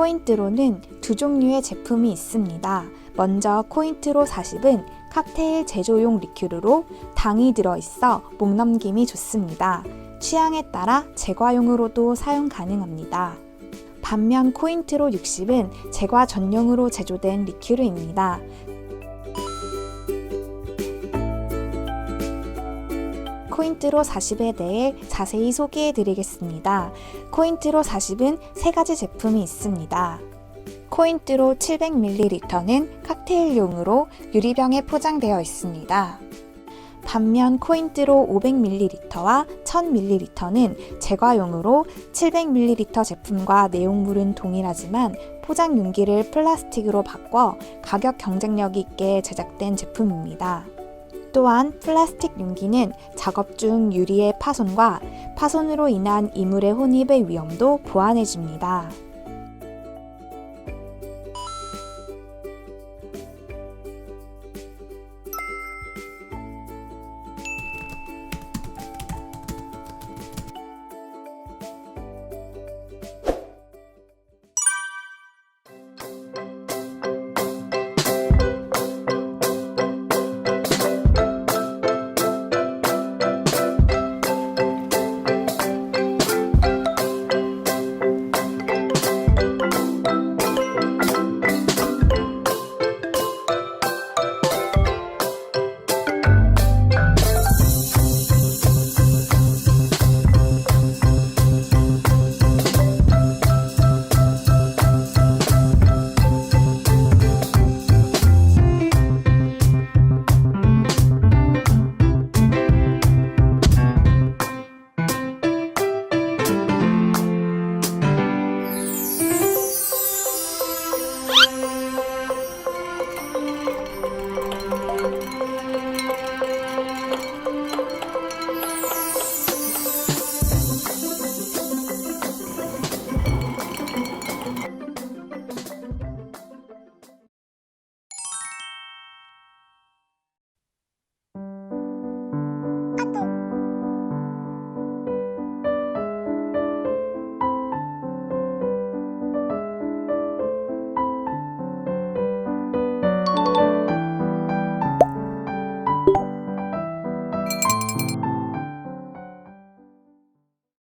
코인트로는 두 종류의 제품이 있습니다. 먼저 코인트로 40은 칵테일 제조용 리큐르로 당이 들어있어 목 넘김이 좋습니다. 취향에 따라 제과용으로도 사용 가능합니다. 반면 코인트로 60은 제과 전용으로 제조된 리큐르입니다. 코인트로 40에 대해 자세히 소개해 드리겠습니다. 코인트로 40은 세 가지 제품이 있습니다. 코인트로 700ml는 칵테일용으로 유리병에 포장되어 있습니다. 반면 코인트로 500ml와 1000ml는 제과용으로 700ml 제품과 내용물은 동일하지만 포장 용기를 플라스틱으로 바꿔 가격 경쟁력 있게 제작된 제품입니다. 또한 플라스틱 용기는 작업 중 유리의 파손과 파손으로 인한 이물의 혼입의 위험도 보완해줍니다.